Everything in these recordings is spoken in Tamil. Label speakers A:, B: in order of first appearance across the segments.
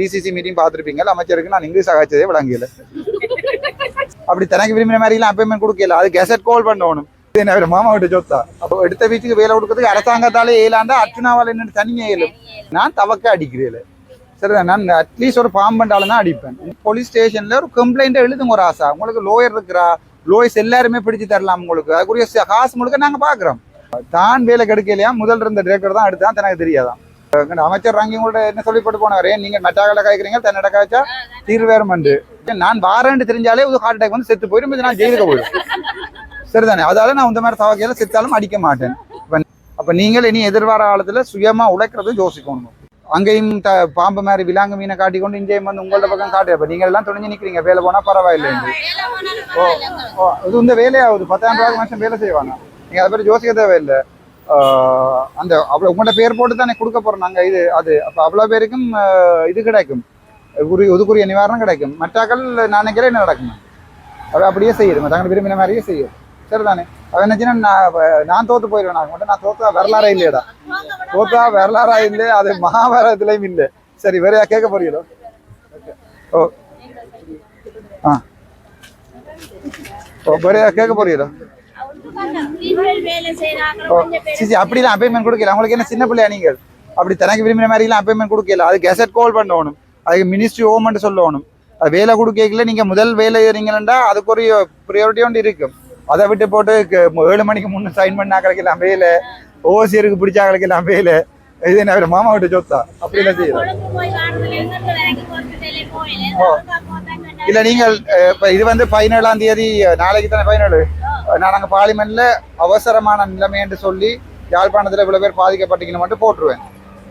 A: டிசிசி மீட்டிங் பார்த்துருப்பீங்க அமைச்சருக்கு நான் இங்கிலீஷ் ஆகாச்சதே விளங்கல. அப்படி தனக்கு விரும்பின மாதிரிலாம் அப்பாயின்மெண்ட் கொடுக்கல. அது கெசட் கால் பண்ணணும். என்ன மாமா விட்டு சொத்தா? அப்போ எடுத்த வீட்டுக்கு வேலை கொடுக்கறதுக்கு அரசாங்கத்தாலே ஏலாண்டா அர்ச்சுனாவால் என்ன தனியே ஏலும் நான் தவக்க அடிக்கிறேன் சரிதான் நான் அட்லீஸ்ட் ஒரு ஃபார்ம் பண்ணாலும் தான் அடிப்பேன். போலீஸ் ஸ்டேஷன்ல ஒரு கம்ப்ளைண்ட் எழுதுங்க ஒரு ஆசை. உங்களுக்கு லோயர் இருக்கிறா லோயர்ஸ் எல்லாருமே பிடிச்சு தரலாம் உங்களுக்கு. அதுக்குரிய காசு முழுக்க நாங்க பாக்குறோம். தான் வேலை கிடைக்கலையா? முதல் இருந்த டிரெக்டர் தான் எடுத்தான் தனக்கு தெரியாதான். அமைச்சர் ரங்கிங்களோட என்ன சொல்லிப்பட்டு போனாரே? போனவரே நீங்க மெட்டாகல காய்க்கிறீங்க தன்னட காய்ச்சா தீர்வு வேறுமண்டு நான் வாரேன்னு தெரிஞ்சாலே ஒரு ஹார்ட் அட்டாக் வந்து செத்து போயிடும் இது நான் ஜெயிலுக்கு போயிடும் சரிதானே? அதால நான் இந்த மாதிரி தவக்கையில செத்தாலும் அடிக்க மாட்டேன். அப்ப நீங்கள் இனி எதிர்வார காலத்துல சுயமா உழைக்கிறது யோசிக்கணும். அங்கேயும் த பாம்பு மாதிரி விலாங்கு மீனை காட்டிக்கொண்டு இங்கேயும் வந்து உங்களோட பக்கம் காட்டு அப்போ நீங்கள் எல்லாம் துணிஞ்சு நிக்கிறீங்க. வேலை போனா பரவாயில்லை ஓ ஓ இது இந்த வேலையாகுது பத்தாயிரம் ரூபாய்க்கு மனுஷன் வேலை செய்வாங்க நீங்க அதை பற்றி யோசிக்க தேவையில்லை. அந்த அவ்வளோ உங்களோட பேர் போட்டு தானே கொடுக்க போறோம் நாங்க. இது அது அப்போ அவ்வளோ பேருக்கும் இது கிடைக்கும். உரிய ஒதுக்குரிய நிவாரணம் கிடைக்கும். மற்றாக்கள் நான் நினைக்கிறேன் என்ன நடக்கும்? அவள் அப்படியே செய்யுது. தங்களை விரும்பின மாதிரியே செய்யும். சரிதானே? அவன் நினைச்சுன்னா நான் நான் தோத்து போயிடுவேன். நான் மட்டும் நான் தோத்தா வரலாறா இல்லையடா தோத்தா வரலாறா இல்லை அது மகாபாரதத்துலேயும் இல்லை. சரி வேறையா கேட்க போறீங்களோ? ஓ. ஆ. ஓ வேறையா கேட்க போறீங்களோ? சிசி அப்படிலாம் அப்பாயின்மெண்ட் கொடுக்கல. அவங்களுக்கு என்ன சின்ன பிள்ளையா நீங்கள்? அப்படி தனக்கு விரும்பின மாதிரிலாம் அப்பாயின்மெண்ட் கொடுக்கல. அது கெசட் கால் பண்ணணும். அதுக்கு மினிஸ்ட்ரி ஓமெண்ட் சொல்லணும். அது வேலை கொடுக்கல நீங்க முதல் வேலை ஏறீங்கன்னா அதுக்கு ஒரு ப்ரியாரிட்டி ஒன்று இருக்கும் அதை விட்டு போட்டு ஏழு மணிக்கு முன்னே சைன் பண்ணா கிடைக்கலாம் வேலை. ஓசியருக்கு பிடிச்சா கிடைக்கலாம் வேலை. இது என்ன மாமா விட்டு சொத்தா? அப்படி இல்லை செய்யுது இல்ல நீங்கள் இப்போ இது வந்து பதினேழாம் தேதி நாளைக்கு தானே பதினேழு? நான் நாங்கள் பார்லிமெண்ட்ல அவசரமான நிலைமை என்று சொல்லி யாழ்ப்பாணத்தில் இவ்வளோ பேர் பாதிக்கப்பட்டீங்கன்னு மட்டும் போட்டுருவேன்.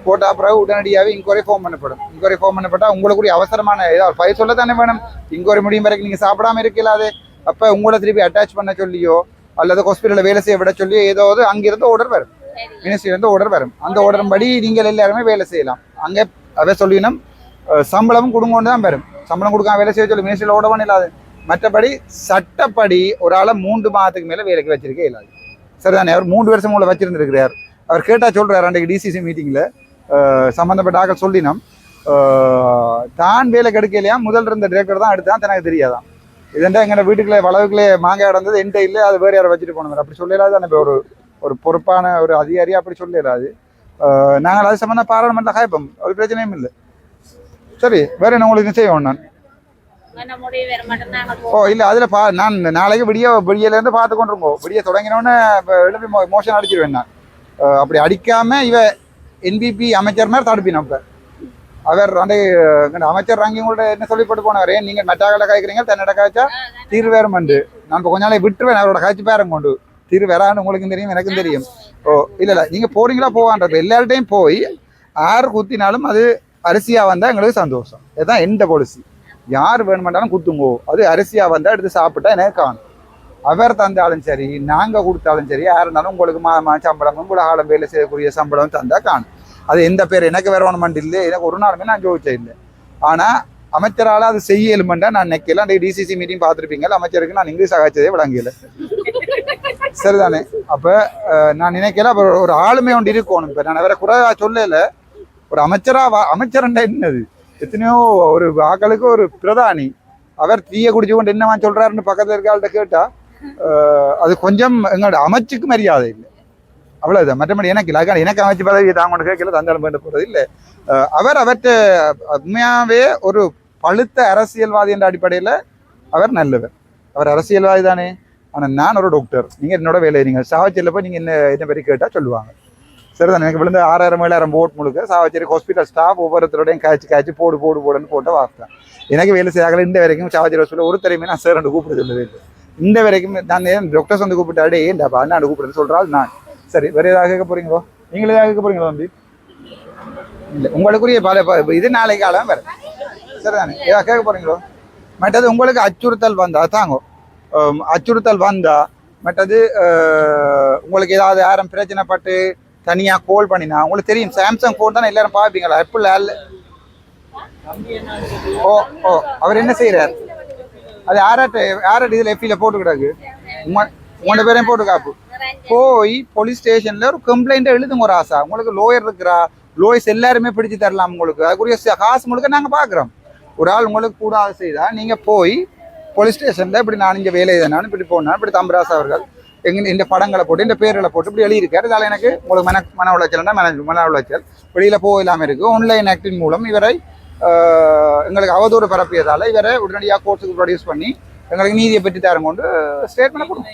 A: போட்ட அப்புறம் உடனடியாகவே இன்கொயரி ஃபார்ம் பண்ணப்படும். இன்கொயரி ஃபார்ம் பண்ணப்பட்டால் உங்களுக்குரிய அவசரமான ஏதாவது பயிர் சொல்ல தானே வேணும். இன்கொயரி முடியும் வரைக்கும் நீங்கள் சாப்பிடாம இருக்கலாது அப்போ உங்களை திருப்பி அட்டாச் பண்ண சொல்லியோ அல்லது ஹாஸ்பிட்டலில் வேலை செய்ய விட சொல்லியோ ஏதாவது அங்கிருந்து ஆர்டர் வரும். மினிஸ்ட்ரியிலேருந்து ஆர்டர் வரும். அந்த ஆர்டர் படி நீங்கள் எல்லாருமே வேலை செய்யலாம். அங்கே அதை சொல்லினோம் சம்பளமும் கொடுங்கொண்டு தான் வரும். சம்பளம் கொடுக்காம வேலை செய்ய சொல்லி. மினிஸ்ட்ரியில் ஓட இல்லாது மற்றபடி சட்டப்படி ஒரு ஆளை மூன்று மாதத்துக்கு மேலே வேலைக்கு வச்சிருக்கே இல்லாது சரிதானே? அவர் மூன்று வருஷம் உங்களை வச்சிருந்துருக்கிறார். அவர் கேட்டால் சொல்கிறார் அன்றைக்கு டிசிசி மீட்டிங்கில் சம்மந்தப்பட்ட ஆக்கள் சொல்லினோம். தான் வேலை கெடுக்கலையா? முதல் இருந்த டிரெக்டர் தான் எடுத்தான் எனக்கு தெரியாதான். இதெண்டா எங்கள் வீட்டுக்குள்ளே வளவுக்குள்ளே மாங்காய் இடந்தது என்கிட்ட இல்லை அது வேறு யாரை வச்சுட்டு போனவர். அப்படி சொல்லலாது தானே இப்போ ஒரு ஒரு பொறுப்பான ஒரு அதிகாரியாக அப்படி சொல்லலாது நாங்கள் அது சம்மந்தம் பாராளுமன்ற காய்ப்போம். ஒரு பிரச்சனையும் இல்லை. சரி வேற என்ன உங்களுக்கு செய்வோம் நான்? ஓ இல்லை அதில் பா நான் நாளைக்கு விடிய விடியலேருந்து பார்த்து கொண்டிருக்கோம். விடிய தொடங்கினோடனே இப்போ எழுப்பி மோ மோஷன் அடிச்சிருவேன் நான். அப்படி அடிக்காம இவ என்பிபி அமைச்சர் மாதிரி தடுப்பினோம் இப்போ அவர் அந்த அமைச்சர் ராங்கி உங்கள்ட்ட என்ன சொல்லி போட்டு போனவர் ஏன் நீங்கள் மெட்டாவில் காய்க்கிறீங்க தன்னட காய்ச்சா தீர்வு வேறுமண்டு நான் இப்போ கொஞ்ச நாளைக்கு விட்டுருவேன் அவரோட காய்ச்சி பேரம் கொண்டு. தீர்வு வேறான்னு உங்களுக்கும் தெரியும் எனக்கும் தெரியும். ஓ இல்லை இல்லை நீங்கள் போறீங்களா போவான்றது எல்லார்ட்டையும் போய் யார் குத்தினாலும் அது அரிசியாக வந்தால் எங்களுக்கு சந்தோஷம். இதுதான் எந்த பாலிசி யார் வேணுமெண்டாலும் குத்துங்கோ அது அரிசியாக வந்தால் எடுத்து சாப்பிட்டா எனக்கு காணும் அவர் தந்தாலும் சரி நாங்கள் கொடுத்தாலும் சரி யார் இருந்தாலும் உங்களுக்கு மாதமான சம்பளம் உங்களை காலம் வேலை செய்யக்கூடிய சம்பளம் தந்தால் காணும். அது எந்த பேர் எனக்கு வேற ஒன்று இல்லை. எனக்கு ஒரு நாளுமே நான் ஜோதிச்சே இல்லை. ஆனால் அமைச்சரால் அது செய்யலுமெண்டா நான் நினைக்கல. அந்த டிசிசி மீட்டிங் பார்த்துருப்பீங்க அமைச்சருக்கு நான் இங்கிலீஷ் ஆகாச்சதே விளங்கல. சரிதானே? அப்போ நான் நினைக்கல அப்புறம் ஒரு ஆளுமே ஒன்று இருக்கணும். இப்போ நான் வேற குறை சொல்லலை. ஒரு அமைச்சரா வா- அமைச்சரண்டா என்னது? எத்தனையோ ஒரு ஆக்களுக்கு ஒரு பிரதானி. அவர் தீய குடிச்சு கொண்டு என்னவா சொல்றாருன்னு பக்கத்துல இருக்க கேட்டா அது கொஞ்சம் எங்களோட அமைச்சுக்கு மரியாதை இல்லை. அவ்வளவுதான். மற்றபடி எனக்கு இல்லை எனக்கு அமைச்சு பதவி தாங்க கேட்கல தந்தாலும் வேண்ட போறது இல்லை. அவர் அவர்கிட்ட உண்மையாவே ஒரு பழுத்த அரசியல்வாதி என்ற அடிப்படையில் அவர் நல்லவர். அவர் அரசியல்வாதி தானே. ஆனால் நான் ஒரு டாக்டர் நீங்கள் என்னோட வேலை நீங்கள் சாவச்சேரியில் போய் நீங்கள் என்ன என்ன பற்றி கேட்டால் சொல்லுவாங்க. சரிதான்? எனக்கு விழுந்து ஆறாயிரம் ஏழாயிரம் போட் முழுக்க சாவச்சேரி ஹாஸ்பிட்டல் ஸ்டாஃப் ஒவ்வொருத்தரோடையும் காய்ச்சி காய்ச்சி போடு போடு போடுன்னு போட்டு வார்த்தேன் எனக்கு வேலை செய்யாகல இந்த வரைக்கும் சாவச்சேரி ஹாஸ்பிட்டல் ஒரு தரையுமே நான் சார் கூப்பிட சொல்லவே இல்லை. இந்த வரைக்கும் நான் டாக்டர்ஸ் வந்து கூப்பிட்டாடே ஏன்டாப்பா அண்ணா கூப்பிடுன்னு சொல்கிறாள் நான். சரி வேறு ஏதாவது கேட்க போறீங்களோ? நீங்களே ஏதாவது கேட்க போறீங்களோ தம்பி? இல்லை உங்களுக்குரிய பல இது நாளைக்கு காலம் வேறு சரிதானே? ஏதாவது கேட்க போறீங்களோ? மற்றது உங்களுக்கு அச்சுறுத்தல் வந்தா தாங்கோ. அச்சுறுத்தல் வந்தா மற்றது உங்களுக்கு ஏதாவது யாரும் பிரச்சனைப்பட்டு தனியாக கால் பண்ணினா உங்களுக்கு தெரியும் சாம்சங் ஃபோன் தானே எல்லாரும் பார்ப்பீங்களா ஆப்பிள் ஆல் ஓ ஓ அவர் என்ன செய்கிறார் அது யாராட்ட யாராட்ட இதில் எஃபியில் போட்டு கிடக்கு உங்க- உங்களோட பேரையும் போட்டு காப்பு போய் போலீஸ் ஸ்டேஷனில் ஒரு கம்ப்ளைண்ட்டை எழுதுங்க ஒரு ஆசா. உங்களுக்கு லோயர் இருக்கிறா லோயர்ஸ் எல்லாருமே பிடிச்சு தரலாம் உங்களுக்கு. அதுக்குரிய ச- காசு முழுக்க நாங்கள் பார்க்குறோம். ஒரு ஆள் உங்களுக்கு கூடாது செய்தால் நீங்கள் போய் போலீஸ் ஸ்டேஷனில் இப்படி நான் இங்கே வேலை செய்தேன் இப்படி போனேன் இப்படி தம்பராசா அவர்கள் எங்க இந்த படங்களை போட்டு இந்த பேர்களை போட்டு இப்படி எழுதியிருக்காரு இதால் எனக்கு உங்களுக்கு மன மன உளைச்சல்னா மன மன உளைச்சல். வெளியில் போக இல்லாமல் இருக்குது ஆன்லைன் ஆக்டின் மூலம் இவரை எங்களுக்கு அவதூறு பரப்பியதால் இவரை உடனடியாக கோர்ட்டுக்கு ப்ரொடியூஸ் பண்ணி எங்களுக்கு நீதியை பெற்று தரம் கொண்டு ஸ்டேட்மெண்ட் கொடுங்க.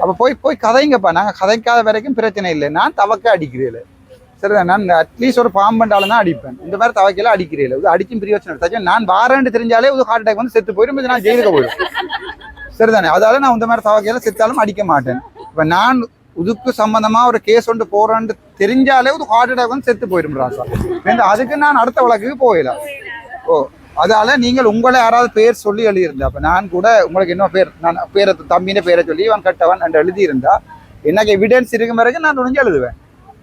A: அப்போ போய் போய் கதைங்கப்பா. நாங்கள் கதைக்காத வரைக்கும் பிரச்சனை இல்லை. நான் தவக்க அடிக்கிறேன் சரிதான் நான் அட்லீஸ்ட் ஒரு பாம்பண்டாலும் தான் அடிப்பேன். இந்த மாதிரி தவக்கையில அடிக்கிறேன் இது அடிக்கும் பிரியோச்சனை நான் வாரேன்னு தெரிஞ்சாலே ஒரு ஹார்ட் அட்டாக் வந்து செத்து போயிடும். இது நான் ஜெயிலுக்கு போயிடும். சரிதானே? அதால நான் இந்த மாதிரி சவாக்கையில செத்தாலும் அடிக்க மாட்டேன். இப்போ நான் இதுக்கு சம்பந்தமா ஒரு கேஸ் ஒன்று போறேன்னு தெரிஞ்சாலே ஒரு ஹார்ட் அட்டாக் வந்து செத்து போயிடும் ராசா. இந்த அதுக்கு நான் அடுத்த வழக்குக்கு போயிடலாம் ஓ அதால நீங்கள் உங்களை யாராவது பேர் சொல்லி எழுதியிருந்தா அப்ப நான் கூட உங்களுக்கு என்ன பேர் நான் பேரை தம்பின பேரை சொல்லி இவன் கட்டவன் என்று எழுதியிருந்தா எனக்கு எவிடன்ஸ் இருக்கும் பிறகு நான் துணிஞ்சு எழுதுவேன்.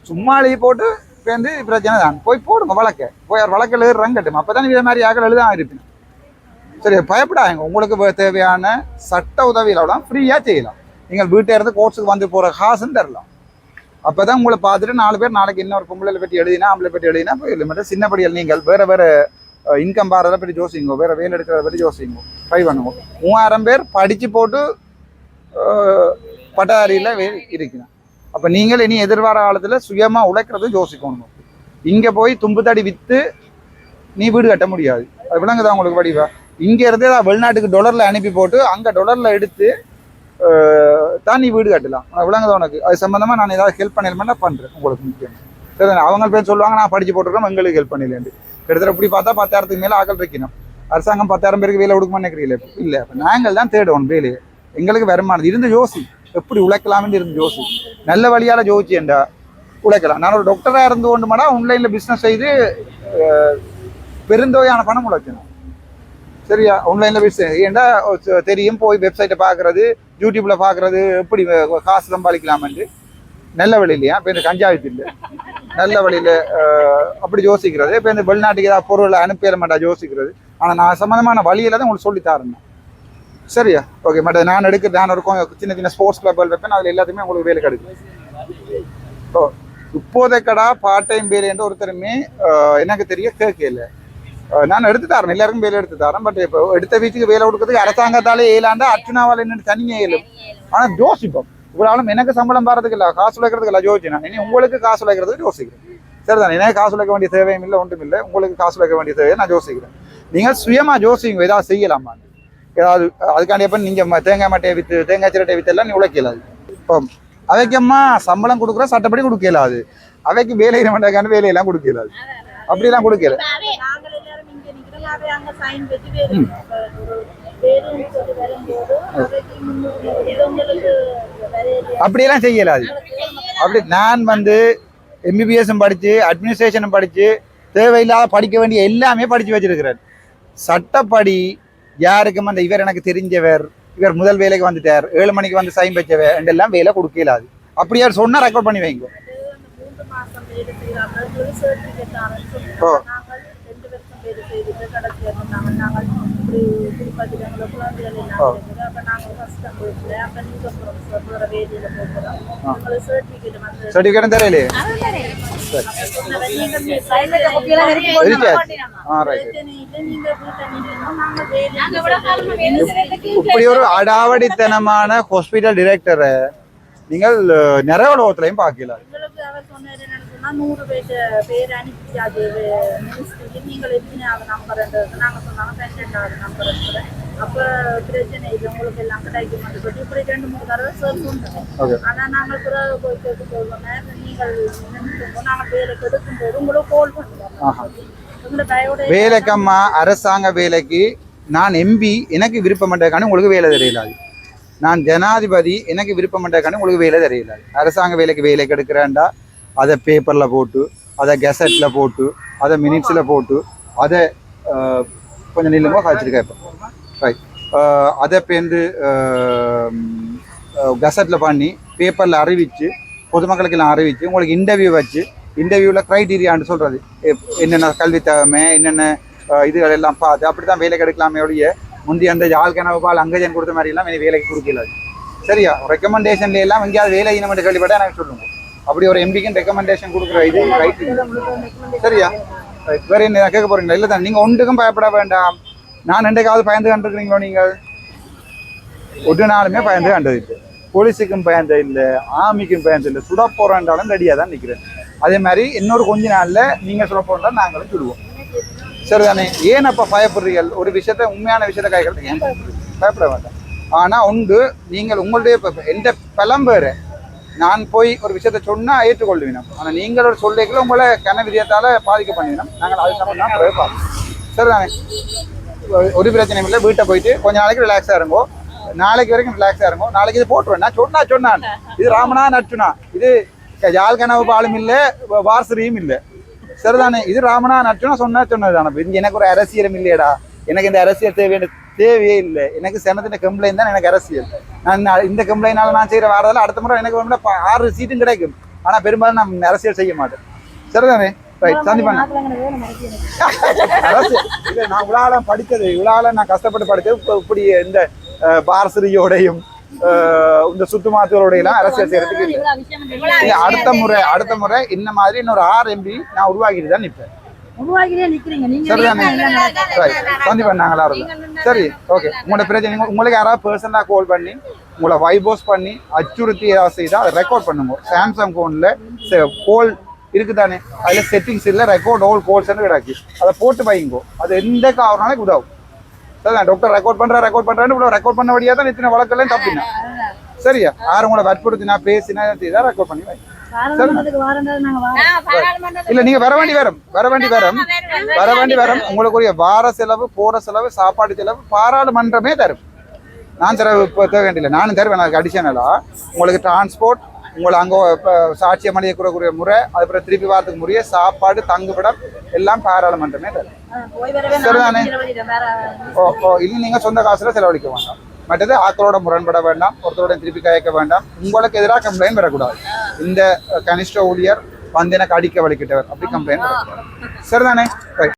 A: சும்மா எழுதி போட்டு வந்து பிரச்சனை தான். போய் போடுங்க வழக்க. போய் அவர் வழக்கு எழுதுறாங்க கட்டும் அப்பதான் இதே மாதிரி ஆக்கள் எழுத இருப்பேன். சரி பயப்படாங்க உங்களுக்கு தேவையான சட்ட உதவிகளெல்லாம் ஃப்ரீயாக செய்யலாம். நீங்கள் வீட்டை இருந்து கோர்ஸுக்கு வந்து போகிற காசுன்னு தரலாம். அப்போ தான் உங்களை பார்த்துட்டு நாலு பேர் நாளைக்கு இன்னொரு பொம்பளை பற்றி எழுதினா ஆம்பளை பற்றி எழுதினா போயிடல மட்டும் சின்னப்படியில் நீங்கள் வேறு வேறு இன்கம் பாரதை பற்றி யோசிங்க. வேறு வேலை எடுக்கிறத பற்றி யோசிங்க. ட்ரை பண்ணுவோம் மூவாயிரம் பேர் படித்து போட்டு பட்டாரியில் வே இருக்கிறேன். அப்போ நீங்கள் இனி எதிர்வார காலத்தில் சுயமாக உழைக்கிறது யோசிக்கணும். இங்கே போய் தும்பு தடி விற்று நீ வீடு கட்ட முடியாது. அது விளங்குதா உங்களுக்கு வடிவா? இங்கே இருந்தே தான் வெளிநாட்டுக்கு டொலரில் அனுப்பி போட்டு அங்கே டொலரில் எடுத்து அஹ், தான் நீ வீடு கட்டலாம். அது விளங்குதா உனக்கு? அது சம்மந்தமாக நான் ஏதாவது ஹெல்ப் பண்ணலாமா பண்ணுறேன் உங்களுக்கு முக்கியம். சரி அவங்க பேர் சொல்லுவாங்க நான் படித்து போட்டுருக்கோம் எங்களுக்கு ஹெல்ப் பண்ணலேன்ட்டு கிட்டத்தட்ட இப்படி பார்த்தா பத்தாயிரத்துக்கு மேலே ஆக்கள் வைக்கணும் அரசாங்கம் பத்தாயிரம் பேருக்கு வேலை கொடுக்க நினைக்கிறீங்களே இல்லை இப்போ நாங்கள் தான் தேடுவோம் வேலையை. எங்களுக்கு வருமானம். இருந்து யோசி. எப்படி உழைக்கலாம்னு இருந்து யோசி. நல்ல வழியால் ஜோதிச்சேன்டா உழைக்கலாம். நான் ஒரு டாக்டராக இருந்து கொண்டு மாட்டா ஆன்லைனில் பிஸ்னஸ் செய்து பெருந்தொகையான பணம் உழைக்கணும். சரியா? ஆன்லைனில் பிசினஸ் ஏன்டா தெரியும் போய் வெப்சைட்டை பார்க்கறது யூடியூப்பில் பார்க்கறது எப்படி காசு சம்பாதிக்கலாமென்று நல்ல வழியிலையா இப்போ இந்த கஞ்சாவித்து இல்லை. நல்ல வழியில் அப்படி யோசிக்கிறது. இப்போ இந்த வெளிநாட்டுக்கு ஏதாவது பொருளை அனுப்பிட மாட்டா யோசிக்கிறது. ஆனால் நான் சம்மந்தமான வழியில தான் உங்களுக்கு சொல்லி தரேன் சரியா? ஓகே மற்ற நான் எடுக்க நான் இருக்கும் சின்ன சின்ன ஸ்போர்ட்ஸ் கிளப் வைப்பேன். அதில் எல்லாத்துக்குமே உங்களுக்கு வேலை கிடைக்கும். ஓ இப்போதைக்கடா பார்ட் டைம் வேலை என்று ஒருத்தருமே எனக்கு தெரிய கேட்கல. நான் எடுத்து தரேன் எல்லாருக்கும் வேலை எடுத்து தரேன் பட் இப்போ எடுத்த வீட்டுக்கு வேலை கொடுக்கறதுக்கு அரசாங்கத்தாலே ஏலாண்டா அர்ச்சனாவால் என்னன்னு தனியாக இயலும் ஆனால் யோசிப்போம் இவ்வளவு எனக்கு சம்பளம் பாறதுக்கு இல்லை காசு உழைக்கிறதுக்கு இல்லை யோசிச்சு இனி உங்களுக்கு காசு உழைக்கிறதுக்கு யோசிக்கிறேன் சரிதானே எனக்கு காசு உழைக்க வேண்டிய தேவையும் இல்லை ஒன்றும் இல்லை உங்களுக்கு காசு உழைக்க வேண்டிய தேவையை நான் யோசிக்கிறேன் நீங்கள் சுயமா யோசிங்க ஏதாவது செய்யலாமா ஏதாவது அதுக்காண்டி எப்போ நீங்கள் தேங்காய் மட்டையை விற்று தேங்காய் சிரட்டையை வித்து எல்லாம் நீ உழைக்கலாது இப்போ அவைக்கம்மா சம்பளம் கொடுக்குற சட்டப்படி கொடுக்கலாது அவைக்கு வேலை மாட்டாக்கான வேலையெல்லாம் கொடுக்கலாது அப்படிலாம் கொடுக்கல
B: அங்க சைன் வேறு வேறுன்னு சொல்லி வரும்போது அவைக்கு முன்னூறு இவங்களுக்கு
A: அப்படியெல்லாம் செய்யலாது அப்படி நான் வந்து எம்பிபிஎஸும் படித்து அட்மினிஸ்ட்ரேஷனும் படித்து தேவையில்லாத படிக்க வேண்டிய எல்லாமே படித்து வச்சிருக்கிறேன் சட்டப்படி யாருக்கும் அந்த இவர் எனக்கு தெரிஞ்சவர் இவர் முதல் வேலைக்கு வந்துட்டார் ஏழு மணிக்கு வந்து சைன் வச்சவர் எல்லாம் வேலை கொடுக்கலாது அப்படி யார் சொன்னா ரெக்கார்ட் பண்ணி வைங்க. ஓ.
B: வேலை செய்துட்டு இருந்தாங்க நாங்கள் இப்படி திருப்பதி எங்களை குழந்தைகள் எல்லாம்
A: ஓ.
B: இருக்குது அப்ப நாங்கள் போயிட்டு அப்ப போகிற போகிறோம். உங்களுக்கு வந்து
A: ரைட் இப்படி ஒரு அடாவடித்தனமான ஹாஸ்பிட்டல் டிரெக்டரை நீங்கள் நிறைய உலகத்துலையும் பார்க்கலாம்
B: உங்களுக்கு அவர் சொன்னாரு என்னன்னு சொன்னா நூறு பேர் பேர் அனுப்பி அது மினிஸ்ட்ரிக்கு நீங்கள் எத்தனாவது நம்பர் நாங்க சொன்னாங்க பன்னெண்டாவது நம்பர் அப்ப பிரச்சனை இல்லை உங்களுக்கு எல்லாம் கிடைக்கும் சொல்லி இப்படி ரெண்டு மூணு தடவை சார் சொன்னோம்
A: ஓகே
B: ஆனா நாங்கள் பிறகு போய் கேட்டு போவோம் நீங்கள் நாங்கள் வேலைக்கு எடுக்கும்போது உங்களுக்கு கால். பண்ணுவோம்.
A: வேலைக்கம்மா அரசாங்க வேலைக்கு நான் எம்பி எனக்கு விருப்பமன்றக்கான உங்களுக்கு வேலை தெரியலாது. நான் ஜனாதிபதி எனக்கு விருப்பமன்றக்கான உங்களுக்கு வேலை தெரியலாது. அரசாங்க வேலைக்கு வேலைக்கு எடுக்கிறேன்டா அதை பேப்பரில் போட்டு அதை கெசட்டில் போட்டு அதை மினிட்ஸில் போட்டு அதை கொஞ்சம் நீளமாக காய்ச்சிருக்கேன் இப்போ. ரைட் அதை பேருந்து கெசட்டில் பண்ணி பேப்பரில் அறிவித்து பொதுமக்களுக்கு எல்லாம் அறிவித்து உங்களுக்கு இன்டர்வியூ வச்சு இன்டர்வியூவில் க்ரைட்டீரியான்னு சொல்கிறது என்னென்ன கல்வி தகமை என்னென்ன இதுகள் எல்லாம் பார்த்து அப்படி தான் வேலைக்கு கிடைக்கலாமே ஒழிய முந்தி அந்த யாழ் கனவு பால் அங்கஜன் கொடுத்த மாதிரி எல்லாம் வேலைக்கு கொடுக்கல சரியா? ரெக்கமெண்டேஷன்ல எல்லாம் எங்கேயாவது வேலை இனம் கேள்விப்பட்டால் எனக்கு சொல்லுங்கள் அப்படி ஒரு எம்பிக்கும் ரெக்கமெண்டேஷன் கொடுக்குற இது ரைட் சரியா? வேற என்ன கேட்க போறீங்களா? இல்லை தான். நீங்க ஒன்றுக்கும் பயப்பட வேண்டாம். நான் ரெண்டைக்காவது பயந்து கண்டிருக்கிறீங்களோ நீங்கள்? ஒரு நாளுமே பயந்து கண்டது இல்லை போலீஸுக்கும் பயந்து இல்லை ஆர்மிக்கும் பயந்து இல்லை. சுட போறேன்றாலும் ரெடியாக தான் நிற்கிறேன் அதே மாதிரி இன்னொரு கொஞ்ச நாள்ல நீங்க சுட போறா நாங்களும் சுடுவோம் சரிதானே? ஏன் அப்போ பயப்படுறீர்கள்? ஒரு விஷயத்த உண்மையான விஷயத்த கைகள் ஏன் பயப்படுறீங்க பயப்பட வேண்டாம்? ஆனா உண்டு நீங்கள் உங்களுடைய எந்த பலம் வேறு? நான் போய் ஒரு விஷயத்த சொன்னா ஏற்றுக்கொள்வினோம். ஆனால் நீங்கள் ஒரு சொல்லிக்கல உங்களை கன விதியத்தால பாதிக்க பண்ணினோம் நாங்கள் அது சம்பந்தம் தான் சரிதானே ஒரு- ஒரு பிரச்சனையும் இல்லை வீட்டை போயிட்டு கொஞ்ச நாளைக்கு ரிலாக்ஸாக இருங்கோ. நாளைக்கு வரைக்கும் ரிலாக்ஸாக இருங்கோ. நாளைக்கு இது போட்டுருவேன். நான் சொன்னா சொன்னான். இது ராமனா நட்டுனா இது யாழ் கனவு பாலும் இல்லை வாரசரியும் இல்லை. சரிதானே இது ராமனா நட்டுனா சொன்னா சொன்னதுதானே இங்கே எனக்கு ஒரு அரசியலும் இல்லையடா. எனக்கு இந்த அரசியல் தேவையான தேவையே இல்லை. எனக்கு செனத்தின் கம்ப்ளைண்ட் தான் எனக்கு அரசியல். நான் இந்த கம்ப்ளைண்டால நான் செய்கிற வாரதில் அடுத்த முறை எனக்கு வேணும்னா ஆறு சீட்டும் கிடைக்கும். ஆனால் பெரும்பாலும் நான் அரசியல் செய்ய மாட்டேன். சரிதானே? ரைட் அரசியல் இல்ல நான் இவ்வளவு படித்தது இவ்வளவு நான் கஷ்டப்பட்டு படித்தது இப்ப இப்படி இந்த பாரசரியோடையும் இந்த சுத்துமாத்தோட எல்லாம் அரசியல் செய்யறதுக்கு இல்லை. இல்ல, அடுத்த முறை அடுத்த முறை இந்த மாதிரி இன்னொரு ஆறு எம்பி நான் உருவாக்கிட்டு தான் நிற்பேன்
B: உருவாக்கிட்டே நிக்கிறீங்க. நீங்க
A: சரிதானே? ரைட் சந்திப்பா நாங்களா இருந்தோம். சரி ஓகே உங்களோட பிரச்சனை உங்க- உங்களுக்கு யாராவது பர்சனலாக கால் பண்ணி உங்களை வைபோஸ் பண்ணி அச்சுறுத்தி செய்தால் அதை ரெக்கார்ட் பண்ணுங்க. சாம்சங் ஃபோனில் கோல் இருக்குதானே? அதில் செட்டிங்ஸ் இல்லை ரெக்கார்ட் ஓல் கோல்ஸ்னு கிடக்கு. அதை போட்டு வைங்கோ. அது எந்த காரணம்னாலும் உதவும். சரிதான்? டாக்டர் ரெக்கார்ட் பண்ணுற ரெக்கார்ட் பண்ணுறேன்னு இவ்வளோ ரெக்கார்ட் பண்ண வழியாக தான் இத்தனை வழக்கெல்லாம் தப்பினா. சரியா? யாரும் உங்களை வற்புறுத்தினா பேசினா செய்தால் ரெக்கார்ட் பண்ணி வைங்க.
B: பாராளுமன்றத்துக்கு வாரண்டது நாங்க வாரோம்
A: இல்ல நீங்க வர வேண்டி வரும். வர வேண்டி வரும். வர வேண்டி வரும். உங்களுக்குரிய வார செலவு போற செலவு சாப்பாடு செலவு பாராளுமன்றமே தரும். நான் தர இப்போ தேவை வேண்டியில்லை. நானும் தருவேன். அதுக்கு அடிஷனலா உங்களுக்கு டிரான்ஸ்போர்ட் உங்களை அங்கே சாட்சியம் அணியக்கூடிய முறை அதுக்கப்புறம் திருப்பி வாரத்துக்கு முறைய சாப்பாடு தங்குமிடம் எல்லாம் பாராளுமன்றமே தரும்.
B: போய் வரவே
A: சரிதானே? ஓ ஓ இல்லை நீங்கள் சொந்த காசுல செலவழிக்க வேண்டாம். மற்றது ஆக்களோட முரண்பட வேண்டாம் ஒருத்தரோட திருப்பி கயக்க வேண்டாம் உங்களுக்கு எதிராக கம்ப்ளைண்ட் வரக்கூடாது இந்த கனிஷ்ட ஊழியர் வந்து எனக்கு அடிக்க வலிக்கிட்டவர் அப்படி கம்ப்ளைண்ட் வரக்கூடாது சரிதானே ரைட்